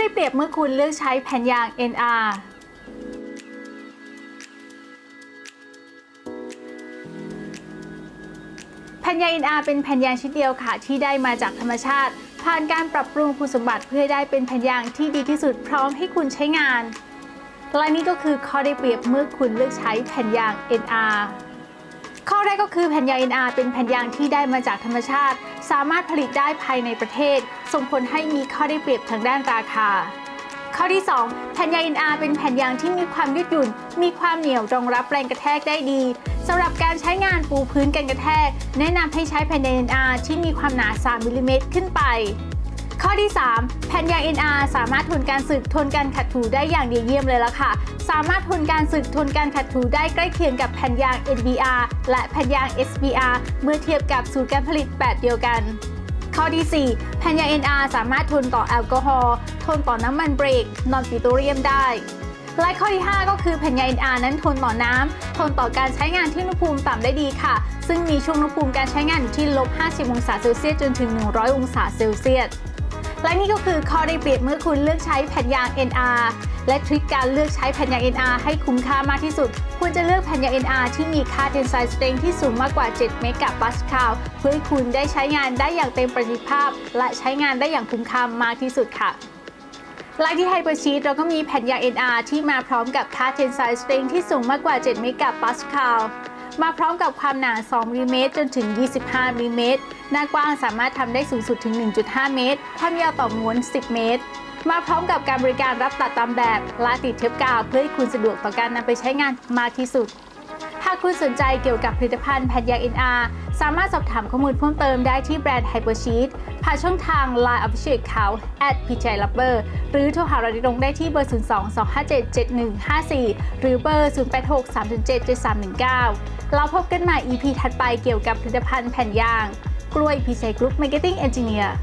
ได้เปรียบเมื่อคุณเลือกใช้แผ่นยาง NR แผ่นยาง NR เป็นแผ่นยางชิ้นเดียวค่ะ ที่ได้มาจากธรรมชาติ ผ่านการปรับปรุงคุณสมบัติเพื่อได้เป็นแผ่นยางที่ดีที่สุดพร้อมให้คุณใช้งานและนี่ก็คือข้อได้เปรียบเมื่อคุณเลือกใช้แผ่นยาง NR ข้อแรกก็คือแผ่นยาง NR เป็นแผ่นยางที่ได้มาจากธรรมชาติ สามารถผลิตได้ภายในประเทศ ส่งผลให้มีข้อได้เปรียบทางด้านราคา ข้อที่ 2 แผ่นยาง NR เป็นแผ่นยางที่มีความยืดหยุ่น มีความเหนียวรองรับแรงกระแทกได้ดีสำหรับการใช้งานปูพื้นกันกระแทก แนะนำให้ใช้แผ่นยาง NR ที่มีความหนา 3มิลลิเมตรขึ้นไป ข้อที่ 3 แผ่นยาง NR สามารถทนการสึกทนการขัดถูได้อย่างดีเยี่ยมเลยละค่ะ สามารถทนการสึกทนการขัดถูได้ใกล้เคียงกับแผ่นยาง NBR และแผ่นยาง SBR เมื่อเทียบกับสูตรการผลิตแบบเดียวกันข้อที่ 4 แผ่นยาง NR สามารถทนต่อแอลกอฮอล์ ทนต่อน้ำมันเบรก นอนปิโตรเลียมได้ และข้อที่ 5 ก็คือแผ่นยาง NR นั้นทนต่อน้ำ ทนต่อการใช้งานที่อุณหภูมิต่ำได้ดีค่ะ ซึ่งมีช่วงอุณหภูมิการใช้งานอยู่ที่ลบ 50 องศาเซลเซียสจนถึง 100 องศาเซลเซียส และนี่ก็คือข้อได้เปรียบเมื่อคุณเลือกใช้แผ่นยาง NR และทริคการเลือกใช้แผ่นยาง NR ให้คุ้มค่ามากที่สุด ควรจะเลือกแผ่นยาง NR ที่มีค่า tensile strength ที่สูงมากกว่า 7 เมกะปาสคาลเพื่อให้คุณได้ใช้งานได้อย่างเต็มประสิทธิภาพ และใช้งานได้อย่างคุ้มค่ามากที่สุดค่ะและที่ไฮเปอร์ชีตเราก็มีแผ่นยาง NR ที่มาพร้อมกับค่า tensile strength ที่สูงมากกว่า 7 เมกะปาสคาล มาพร้อมกับความหนา 2มิลลิเมตรจนถึง 25มิลลิเมตรหน้ากว้างสามารถทำได้สูงสุดถึง 1.5 เมตร ความยาวต่อม้วน 10 เมตร มาพร้อมกับการบริการรับตัดตามแบบและติดเทปกาวเพื่อให้คุณสะดวกต่อการนำไปใช้งานมากที่สุด หากคุณสนใจเกี่ยวกับผลิตภัณฑ์แผ่นยาง NR สามารถสอบถามข้อมูลเพิ่มเติมได้ที่แบรนด์ Hypersheet ผ่านช่องทาง Line Official Account @pjlabber หรือโทรหาเราดยตรงได้ที่เบอร์ 02 257 7154 หรือเบอร์ 086 307 7319 เราพบกันใหม่ EP ถัดไปเกี่ยวกับผลิตภัณฑ์แผ่นยาง กล้วยพีชัยกรุ๊ปมาร์เก็ตติ้งเอนจิเนียร์